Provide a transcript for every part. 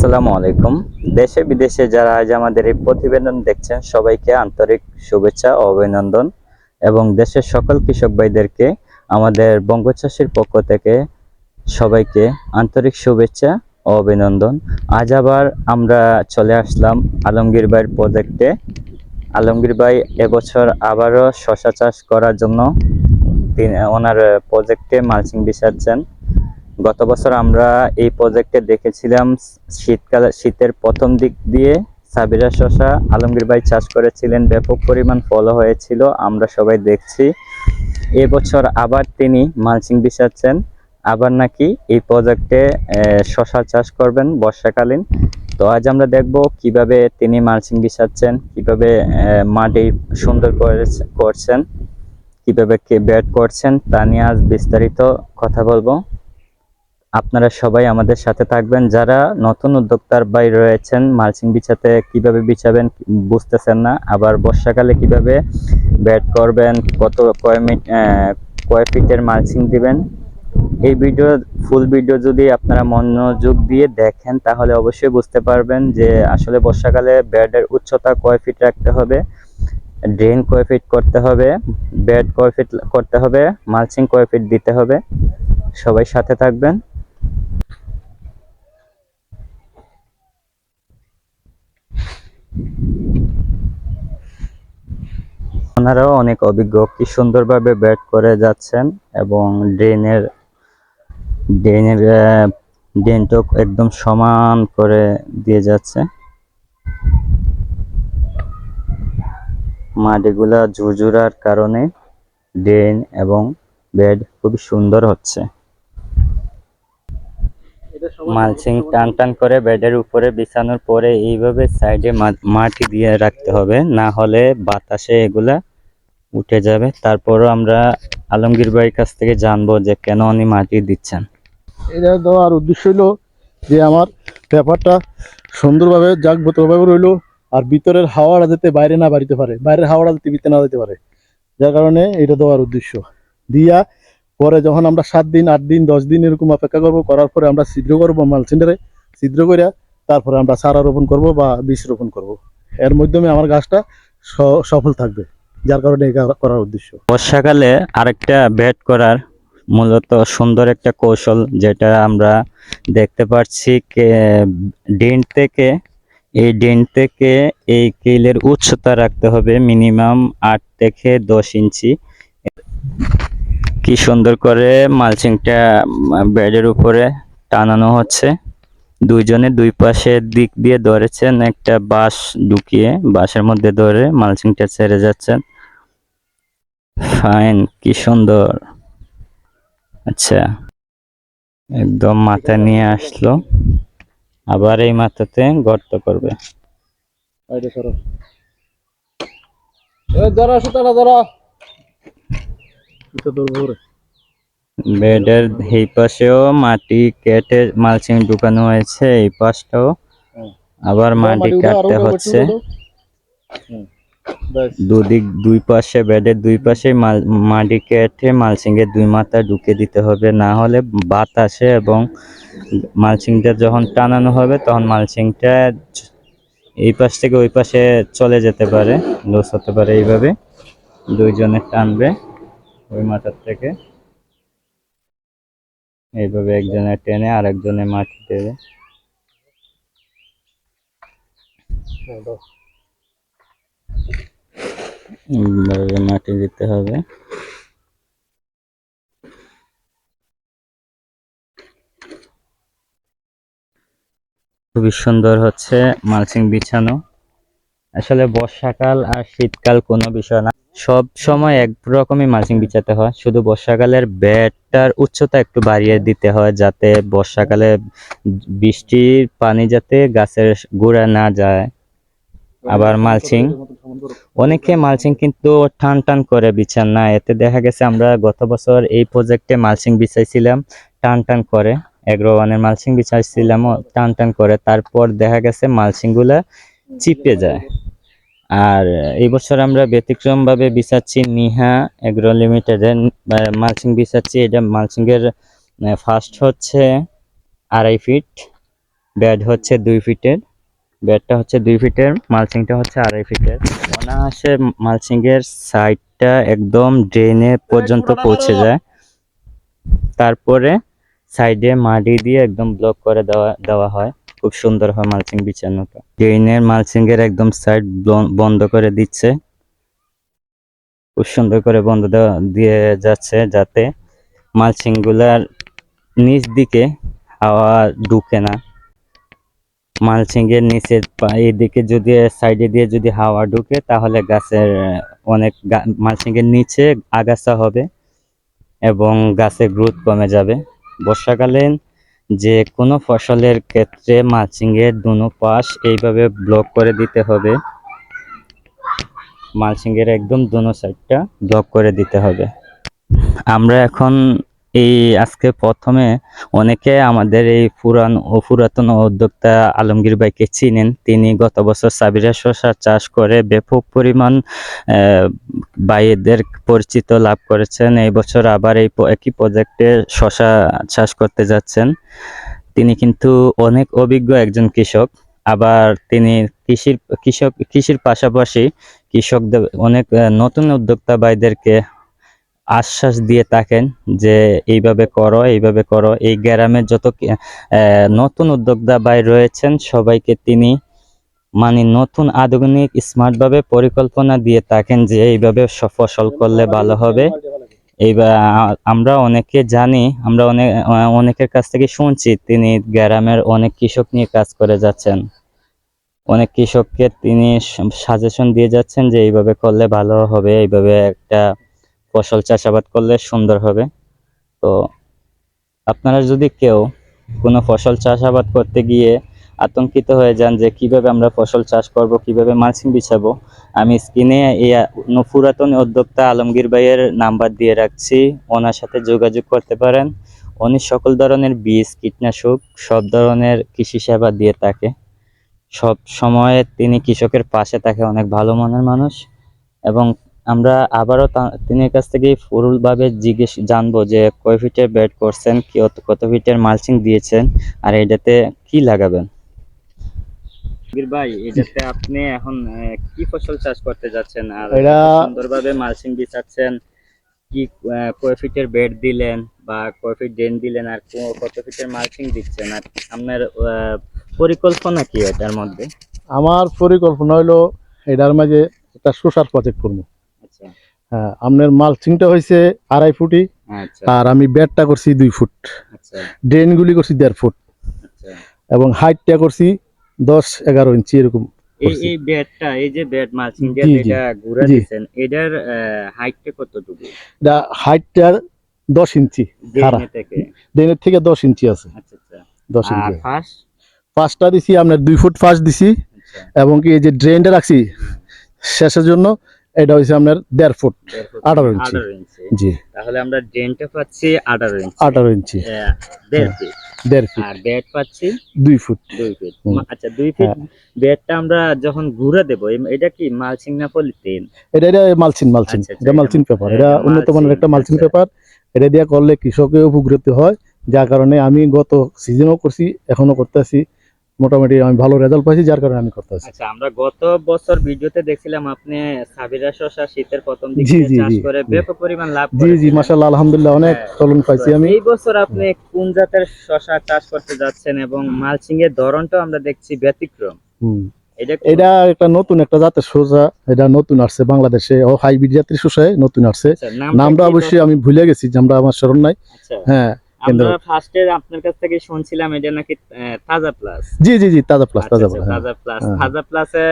আসসালামু আলাইকুম। দেশে বিদেশে যারা আজ আমাদের এই প্রতিবেদন দেখছেন, সবাইকে আন্তরিক শুভেচ্ছা ও অভিনন্দন। এবং দেশের সকল কৃষক ভাইদেরকে, আমাদের বঙ্গচাষীর পক্ষ থেকে সবাইকে আন্তরিক শুভেচ্ছা ও অভিনন্দন। আজ আবার আমরা চলে আসলাম আলমগীর ভাইয়ের প্রজেক্টে। আলমগীর ভাই, এবছর আবারও শশা চাষ করার জন্য তিনি, ওনার প্রজেক্টে মালচিং বিছাচ্ছেন গত বছর আমরা এই প্রজেক্টে দেখেছিলাম শীতকালে, শীতের প্রথম দিক দিয়ে সাবিরা শশা আলমগীর ভাই চাষ করেছিলেন, ব্যাপক পরিমাণ ফলও হয়েছিল, আমরা সবাই দেখছি। এবছর আবার তিনি মালচিং বিছাচ্ছেন আবার নাকি এই প্রজেক্টে শশা চাষ করবেন বর্ষাকালীন। তো আজ আমরা দেখব কীভাবে তিনি মালচিং বিছাচ্ছেন কীভাবে মাটি সুন্দর করেছে- করছেন, কীভাবে কে ব্যাট করছেন তা নিয়ে আজ বিস্তারিত কথা বলব। আপনারা সবাই আমাদের সাথে থাকবেন। যারা নতুন উদ্যোক্তার বাই রয়েছেন মালচিং বিছাতে কীভাবে বিছাবেন বুঝতেছেন না আবার বর্ষাকালে কীভাবে ব্যাট করবেন কত কয় আহ, কয় ফিটের মালচিং দিবেন এই ভিডিও ফুল ভিডিও যদি আপনারা মনোযোগ দিয়ে দেখেন তাহলে অবশ্যই বুঝতে পারবেন যে আসলে বর্ষাকালে ব্যাটের উচ্চতা কয় ফিট রাখতে হবে ড্রেন কয় ফিট করতে হবে ব্যাট কয় ফিট করতে হবে মালচিং কয় ফিট দিতে হবে। সবাই সাথে থাকবেন। ওনারাও অনেক অভিজ্ঞ। কি সুন্দরভাবে ব্যাট করে যাচ্ছেন এবং ড্রেনের ড্রেনের ড্রেনটক একদম সমান করে দিয়ে যাচ্ছে। মাটিগুলা ঝুরঝুরার কারণে ড্রেন এবং বেড খুবই সুন্দর হচ্ছে। মালচিং টান টান করে বেডের উপরে বিছানোর পরে এইভাবে সাইডে মাটি দিয়ে রাখতে হবে। না হলে বাতাসে এগুলা উঠে যাবে। তারপরও আমরা আলমগীর ভাইয়ের কাছ থেকে জানব যে কেন উনি মাটি দিচ্ছেন। এটা দেওয়ার উদ্দেশ্য হলো যে আমার পেপারটা সুন্দরভাবে জাগবতভাবে রইল আর ভিতরের হাওয়াটা যাতে বাইরে না বাড়িতে পারে বাইরের হাওয়াটা যাতে ভিতরে না যেতে পারে। যার কারণে এটা দেওয়ার উদ্দেশ্য। দিয়া পরে যখন আমরা সাত দিন, আট দিন, দশ দিন এরকম অপেক্ষা করব, করার পরে আমরা ছিদ্র করব মালচিন্ডারে ছিদ্র করে তারপরে আমরা চারা রোপণ করব বা বীজ রোপণ করব। এর মাধ্যমে আমার গাছটা সফল থাকবে, যার কারণে করার উদ্দেশ্য। বর্ষাকালে আরেকটা ব্যাট করার মূলত সুন্দর একটা কৌশল যেটা আমরা দেখতে পাচ্ছি ডেন্ট থেকে, এই ডেন্ট থেকে এই কেলের উচ্চতা রাখতে হবে মিনিমাম আট থেকে দশ ইঞ্চি। কি সুন্দর করে মালচিংটা বেডের উপরে টানানো হচ্ছে। দুইজনে দুই পাশে দিক দিয়ে ধরেছেন, একটা বাঁশ ঢুকিয়ে বাঁশের মধ্যে ধরে মালচিংটা ছেড়ে যাচ্ছেন। ফাইন, কি সুন্দর। আচ্ছা একদম মাথা নিয়ে আসলো। আবার এই মাথাতে গর্ত করবে। ধরা ধরা এটা ধরবো রে বেডের এই পাশেও মাটি কেটে মালচিং ঢুকানো হয়েছে এই পাশটাও। আবার মাটি কাটতে হচ্ছে। দুদিক দুই পাশে বেডের দুই পাশে মাটি কেটে মালচিং এর দুই মাথা ঢুকে দিতে হবে। না হলে বাতাসে এবং মালচিংটা যখন টানানো হবে তখন মালচিংটা এই পাশ থেকে ওই পাশে চলে যেতে পারে লস হতে পারে এইভাবে। দুইজনে টানবে। ওই মাথার থেকে। এইভাবে একজনে টেনে আরেকজনে মাটি দেবে। মাটি দিতে হবে। খুবই সুন্দর হচ্ছে মালচিং বিছানো। আসলে বর্ষাকাল আর শীতকাল কোনো বিষয় না। সব সময় এক রকমই মালচিং বিছাতে হয়। শুধু বর্ষাকালের ব্যাটটার উচ্চতা একটু বাড়িয়ে দিতে হয় যাতে বর্ষাকালে বৃষ্টির পানি যাতে গাছের গোড়া না যায়। আবার মালচিং। অনেকে মালচিং কিন্তু টান টান করে বিছান না। এতে দেখা গেছে আমরা গত বছর এই প্রজেক্টে মালচিং বিছাইছিলাম, টান টান করে। এগ্রো ওয়ানের মালচিং বিছাইছিলাম টান টান করে। তারপর দেখা গেছে মালচিংগুলা চিপে যায়। আর এই বছর আমরা ব্যতিক্রম ভাবে বিছাচ্ছি নিহা এগ্রো লিমিটেডের মালসিং বিছাচ্ছি এটা মালচিং এর ফার্স্ট হচ্ছে আড়াই ফিট ব্যাড হচ্ছে দুই ফিটের ব্যাডটা হচ্ছে দুই ফিটের মালসিংটা হচ্ছে আড়াই ফিটের অনায়াসে মালচিং এর সাইডটা একদম ড্রেনে পর্যন্ত পৌঁছে যায়। তারপরে সাইডে মাটি দিয়ে একদম ব্লক করে দেওয়া দেওয়া হয়। খুব সুন্দর হয় মালচিং বিছানোটা। ড্রেনের মালচিং এর একদম সাইড বন্ধ করে দিচ্ছে। খুব সুন্দর করে বন্ধ দিয়ে যাচ্ছে যাতে মালচিংগুলার নিচ দিকে হাওয়া ঢুকে না। মালচিং এর নিচে এদিকে যদি সাইডে দিয়ে যদি হাওয়া ঢুকে, তাহলে গাছের অনেক মালচিং এর নিচে আগাছা হবে এবং গাছের গ্রোথ কমে যাবে। বর্ষাকালীন যে কোনো ফসলের ক্ষেত্রে মালচিং এর দুনো পাশ এইভাবে ব্লক করে দিতে হবে। মালসিংয়ের একদম দুনো সাইডটা ব্লক করে দিতে হবে। আমরা এখন এই আজকে প্রথমে অনেকে আমাদের এই পুরান ও পুরাতন উদ্যোক্তা আলমগীর ভাইকে চিনেন। তিনি গত বছর সাবিরা শশা চাষ করে ব্যাপক পরিমাণ আহ, ভাইদের পরিচিত লাভ করেছেন। এই বছর আবার এই একই প্রজেক্টে শশা চাষ করতে যাচ্ছেন। তিনি কিন্তু অনেক অভিজ্ঞ একজন কৃষক। আবার তিনি কৃষির কৃষক কৃষির পাশাপাশি কৃষকদের অনেক নতুন উদ্যোক্তা ভাইদেরকে আশ্বাস দিয়ে থাকেন যে এইভাবে করো এইভাবে করো। এই গ্রামের যত নতুন উদ্যোক্তা ভাই রয়েছেন, সবাইকে তিনি মানে নতুন আধুনিক স্মার্ট ভাবে পরিকল্পনা দিয়ে থাকেন যে এইভাবে ফসল করলে ভালো হবে। এইবার আমরা অনেকে জানি, আমরা অনেক অনেকের কাছ থেকে শুনছি, তিনি গ্রামের অনেক কৃষক নিয়ে কাজ করে যাচ্ছেন। অনেক কৃষককে তিনি সাজেশন দিয়ে যাচ্ছেন যে এইভাবে করলে ভালো হবে, এইভাবে একটা ফসল চাষাবাদ করলে সুন্দর হবে। তো আপনারা যদি কেউ কোনো ফসল চাষাবাদ করতে গিয়ে আতঙ্কিত হয়ে যান যে কীভাবে আমরা ফসল চাষ করব, কীভাবে মালচিং বিছাবো, আমি স্ক্রিনে এই পুরাতন উদ্যোক্তা আলমগীর ভাইয়ের নাম্বার দিয়ে রাখছি। ওনার সাথে যোগাযোগ করতে পারেন। উনি সকল ধরনের বীজ, কীটনাশক, সব ধরনের কৃষি সেবা দিয়ে থাকে। সব সময় তিনি কৃষকের পাশে থাকে, অনেক ভালো মনের মানুষ। এবং আমরা আবারও তা- তিনের কাছ থেকে ফুলভাবে জিজ্ঞেস জানব যে কয় ফিটের বেড করছেন কত কত ফিটের মালচিং দিয়েছেন আর এটাতে কি লাগাবেন? ভাই এটাতে আপনি এখন আহ, কি ফসল চাষ করতে যাচ্ছেন? আর সুন্দরভাবে মালচিং বিছাচ্ছেন কি আহ, কয় ফিটের বেড দিলেন বা কয় ফিট ড্রেন দিলেন আর কত ফিটের মালচিং দিচ্ছেন? আর আপনার আহ, পরিকল্পনা কি এটার মধ্যে? আমার পরিকল্পনা হলো এটার মাঝে একটা শোষার প্রজেক্ট করব। হ্যাঁ আপনার মালচিংটা হয়েছে আড়াই ফুটি আচ্ছা। আর আমি বেডটা করছি দুই ফুট। আচ্ছা। ড্রেনগুলি করছি দেড় ফুট। আচ্ছা। এবং হাইটটা করছি দশ এগারো ইঞ্চি এরকম এই করছি। এই বেডটা এই যে বেড মালচিং যেটা ঘুরে। দিয়েছেন এটার হাইটটা কতটুকু? এটা হাইটটা দশ ইঞ্চি। ড্রেনের থেকে? দশ ইঞ্চি আছে। আচ্ছা আচ্ছা। দশ ইঞ্চি ফার্স্টটা দিছি আপনার দুই ফুট ফার্স্ট দিছি। আচ্ছা। এবং কি এই যে ড্রেনটা রাখছি শেষের জন্য এটা হয়েছে আপনার দেড় ফুট আঠারো ইঞ্চি। জি। তাহলে আমরা ড্রেনটা পাচ্ছি আঠারো ইঞ্চি। আঠারো ইঞ্চি। আহ, দেড় ফিট। দেড় ফিট। আর বেড পাচ্ছি দুই ফুট। দুই ফিট। আচ্ছা দুই ফিট হ্যাঁ। বেডটা আমরা যখন ঘুরে দেবো এটা কি মালচিং না পলিথিন এটা এটা মালচিন মালচিন আচ্ছা, আচ্ছা, এটা এটা মালচিন পেপার এটা উন্নত মানের মালচিং, একটা মালচিন আচ্ছা। পেপার এটা দিয়ে করলে কৃষকের উপকৃত হয়। যার কারণে আমি গত সিজনও করছি এখনও করতেছি। মোটামুটি আমি ভালো রেজাল্ট পাইছি যার কারণে আমি করতেছি আচ্ছা আমরা গত বছর ভিডিওতে দেখছিলাম আপনি সাবিরা শসা শীতের প্রথম দিকে চাষ করে ব্যাপক পরিমাণ লাভ জি জি। মাসাল্লাহ আলহামদুলিল্লাহ অনেক হ্যাঁ। ফলন পাইছি আমি। এই বছর আপনি কোন জাতের শসা চাষ করতে যাচ্ছেন এবং মালচিং এর ধরনটাও আমরা দেখছি ব্যতিক্রম। হুম। এটা এটা একটা নতুন একটা জাতের সোজা এটা নতুন আসছে বাংলাদেশে ও হাইব্রিড জাতের শসায় নতুন আসছে। আচ্ছা, নামটা অবশ্যই আমি ভুলে গেছি যে আমরা আমার স্মরণ নাই। আচ্ছা। হ্যাঁ আমরা ফার্স্টে আপনার কাছ থেকে শুনছিলাম এটা নাকি তাজা প্লাস জি জি জি তাজা প্লাস আচ্ছা, তাজা আচ্ছা, প্লাস তাজা প্লাস। তাজা প্লাসে।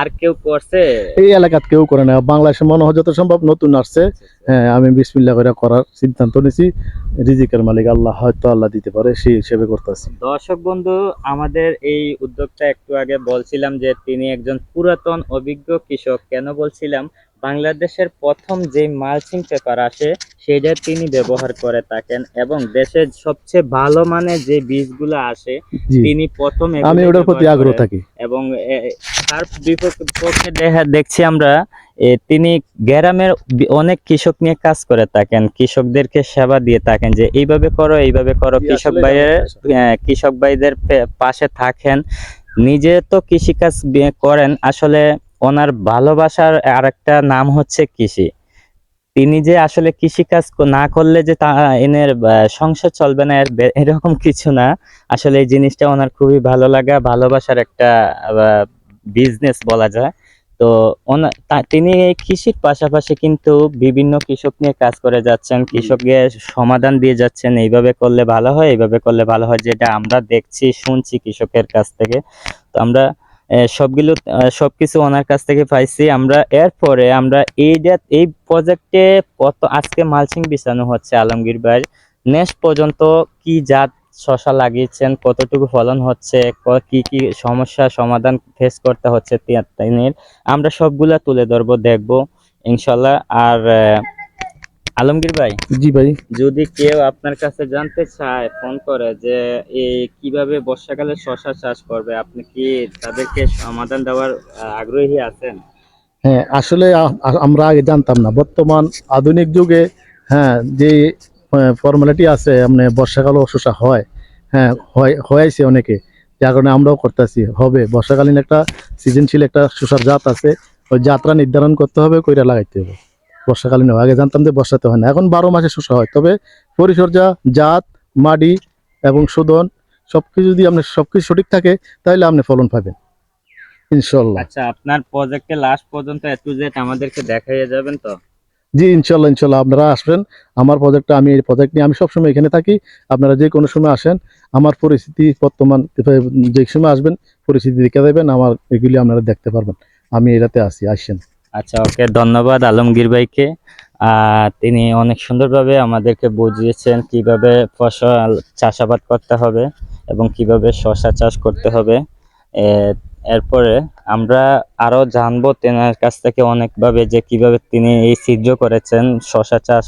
আর কেউ করছে? এই এলাকাত কেউ করে না বাংলাদেশে মনে হয় যত সম্ভব নতুন আসছে। হ্যাঁ আমি বিসমিল্লা করে করার সিদ্ধান্ত নিয়েছি রিজিকের মালিক আল্লাহ হয়তো আল্লাহ দিতে পারে সেই হিসেবে করতেছি। দর্শক বন্ধু আমাদের এই উদ্যোগটা একটু আগে বলছিলাম যে তিনি একজন পুরাতন অভিজ্ঞ কৃষক। কেন বলছিলাম? বাংলাদেশের প্রথম যে মালচিং পেপার আসে সেটা তিনি ব্যবহার করে থাকেন এবং দেশের সবচেয়ে ভালো মানের যে বীজগুলো আসে তিনি প্রথম আমি ওটার প্রতি আগ্রহ থাকি। এবং তার বিপক্ষে দেখা দেখছি আমরা তিনি গ্রামের অনেক কৃষক নিয়ে কাজ করে থাকেন কৃষকদেরকে সেবা দিয়ে থাকেন যে এইভাবে করো এইভাবে করো। কৃষক ভাইয়ের কৃষক। ভাইদের পাশে থাকেন। নিজে তো কৃষিকাজ করেন আসলে ওনার ভালোবাসার আরেকটা নাম হচ্ছে কৃষি। তিনি যে আসলে কৃষিকাজ না করলে যে তা এনের সংসার চলবে না, এর এরকম কিছু না। আসলে এই জিনিসটা ওনার খুবই ভালো লাগা, ভালোবাসার একটা বিজনেস বলা যায়। তো তিনি এই কৃষির পাশাপাশি কিন্তু বিভিন্ন কৃষক নিয়ে কাজ করে যাচ্ছেন কৃষকের সমাধান দিয়ে যাচ্ছেন। এইভাবে করলে ভালো হয়, এইভাবে করলে ভালো হয়, যেটা আমরা দেখছি, শুনছি কৃষকের কাছ থেকে। তো আমরা সবগুলো আহ, সবকিছু ওনার কাছ থেকে পাইছি। আমরা এরপরে আমরা এইটা এই প্রজেক্টে কত আজকে মালসিং বিছানো হচ্ছে আলমগীর ভাই। নেক্সট পর্যন্ত কি জাত শশা লাগিয়েছেন কতটুকু ফলন হচ্ছে কি কি সমস্যা সমাধান ফেস করতে হচ্ছে আমরা সবগুলা তুলে ধরবো দেখব ইনশাল্লাহ। আর আলমগীর ভাই? জি ভাই। যদি কেউ আপনার কাছে জানতে চায় ফোন করে যে এই কীভাবে বর্ষাকালে শশা চাষ করবে আপনি কি তাদেরকে সমাধান দেওয়ার আগ্রহী আছেন? হ্যাঁ আসলে আমরা আগে জানতাম না। বর্তমান আধুনিক যুগে হ্যাঁ যে ফর্মালিটি আছে মানে বর্ষাকালও শসা হয় হ্যাঁ হয় হয়েছে অনেকে। যার কারণে আমরাও করতেছি। হবে বর্ষাকালীন একটা সৃজনশীল একটা শসার জাত আছে ওই জাতটা নির্ধারণ করতে হবে কইরা লাগাইতে হবে। বর্ষাকালীন হয়। আগে জানতাম যে বর্ষাতে হয় না। এখন বারো মাসে শসা হয়। তবে পরিচর্যা জাত মাটি এবং শোধন সবকিছু যদি আপনি সবকিছু সঠিক থাকে তাহলে আপনি ফলন পাবেন। ইনশাল্লাহ। আচ্ছা আপনার প্রজেক্টে লাস্ট পর্যন্ত এ টু জেড আমাদেরকে দেখাইয়ে যাবেন তো? জি ইনশাল্লাহ ইনশাল্লাহ আপনারা আসবেন। আমার প্রজেক্টটা আমি এই প্রজেক্ট নিয়ে আমি সবসময় এখানে থাকি। আপনারা যে কোনো সময় আসেন। আমার পরিস্থিতি বর্তমান যে সময় আসবেন পরিস্থিতি দেখে দেবেন আমার এগুলি আপনারা দেখতে পারবেন। আমি এটাতে আসি আসেন। আচ্ছা ওকে ধন্যবাদ আলমগীর ভাইকে। তিনি অনেক সুন্দরভাবে আমাদেরকে বুঝিয়েছেন কীভাবে ফসল চাষাবাদ করতে হবে এবং কীভাবে শশা চাষ করতে হবে। এরপরে আমরা আরও জানব তেনার কাছ থেকে অনেকভাবে যে কীভাবে তিনি এই ছিদ্র করেছেন শশা চাষ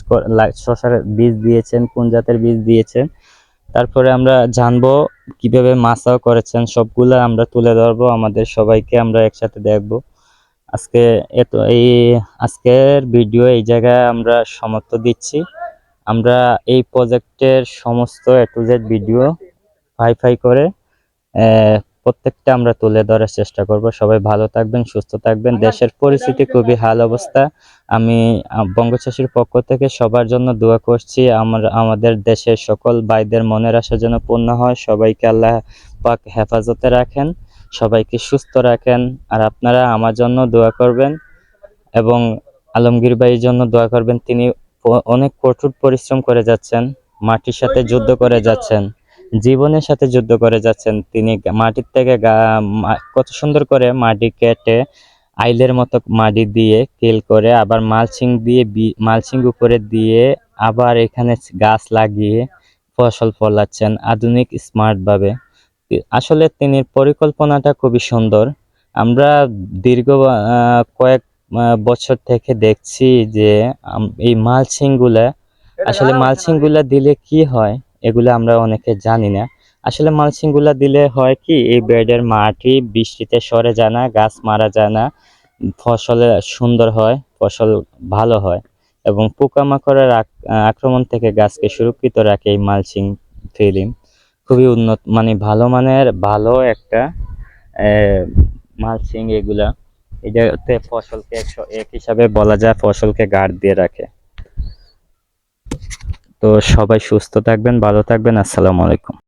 শশার বীজ দিয়েছেন, কোন জাতের বীজ দিয়েছেন। তারপরে আমরা জানব কীভাবে মাছাও করেছেন, সবগুলো আমরা তুলে ধরবো, আমাদের সবাইকে আমরা একসাথে দেখব। আজকে এত এই আজকের ভিডিও এই জায়গায় আমরা সমাপ্ত দিচ্ছি। আমরা এই প্রজেক্টের সমস্ত এ টু জেড ভিডিও ফাই ফাই করে প্রত্যেকটা আমরা তুলে ধরার চেষ্টা করব। সবাই ভালো থাকবেন, সুস্থ থাকবেন। দেশের পরিস্থিতি খুবই হাল অবস্থা। আমি বঙ্গচাষীর পক্ষ থেকে সবার জন্য দোয়া করছি। আমার, আমাদের দেশের সকল ভাইদের মনের আশা যেন পূর্ণ হয়। সবাইকে আল্লাহ পাক হেফাজতে রাখেন। সবাইকে সুস্থ রাখেন আর আপনারা আমার জন্য দোয়া করবেন এবং আলমগীর ভাইয়ের জন্য দোয়া করবেন। তিনি অনেক কঠোর পরিশ্রম করে যাচ্ছেন, মাটির সাথে যুদ্ধ করে যাচ্ছেন, জীবনের সাথে যুদ্ধ করে যাচ্ছেন। তিনি মাটির থেকে কত সুন্দর করে মাটি কেটে আইলের মতো মাটি দিয়ে কেল করে আবার মালচিং দিয়ে মালচিং উপরে দিয়ে আবার এখানে গাছ লাগিয়ে ফসল ফলাচ্ছেন আধুনিক স্মার্ট ভাবে আসলে তিনি পরিকল্পনাটা খুবই সুন্দর। আমরা দীর্ঘ কয়েক বছর থেকে দেখছি যে এই মালচিংগুলা আসলে মালচিংগুলা দিলে কি হয় এগুলো আমরা অনেকে জানি না। আসলে মালসিংগুলা দিলে হয় কি এই বেডের মাটি বৃষ্টিতে সরে যায় না গাছ মারা যায় না ফসলে সুন্দর হয় ফসল ভালো হয় এবং পোকামাকড়ের আক্রমণ থেকে গাছকে সুরক্ষিত রাখে এই মালচিং ফিল্ম খুবই উন্নত মানে ভালো মানের, ভালো একটা মালসিং এগুলা। এটাতে ফসলকে একশো এক হিসাবে বলা যায় ফসলকে গার্ড দিয়ে রাখে। তো সবাই সুস্থ থাকবেন, ভালো থাকবেন, আসসালামু আলাইকুম।